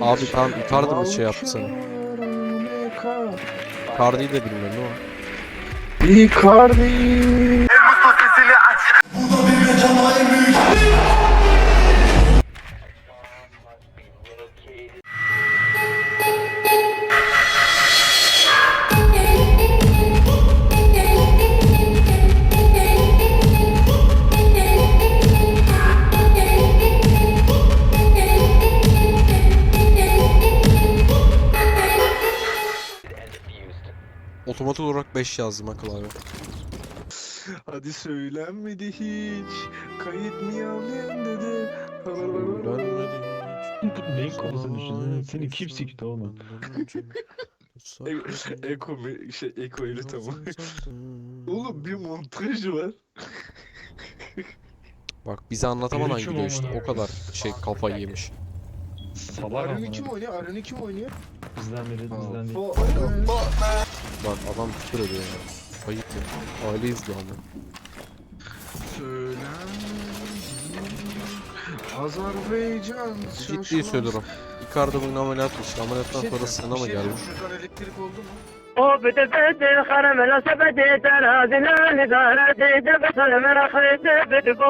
Abi tamam Icardi mi şey yaptı sana? Icardi'yi de bilmiyorum ama. Icardi. Otomatik olarak 5 yazdım akıl abi. Hadi söylenmedi hiç. Kayıt mı yalan dedi. Söylenmedi Neyin konusunu düşündün? Seni kim sikti oğlum? E- Eko? Şey Eko eli tamam. Oğlum bir montaj var. Bak bize anlatamadan gidiyor işte o kadar şey kafayı yemiş. Salak ama. kim oynuyor? Aren'i kim oynuyor? Bizden biri bizden değil. Bak adam küfür ediyor ya. Ayıp ya. Aile izliyor ama. Azerbaycan Ciddi söylüyorum. Icardi bugün ameliyatmış. Ameliyattan şey sonra sana mı geldi? Şuradan elektrik oldu mu? O bتفدي الخرم لا سبدي ترازي لا ندارتي دبس المرخيت بدبو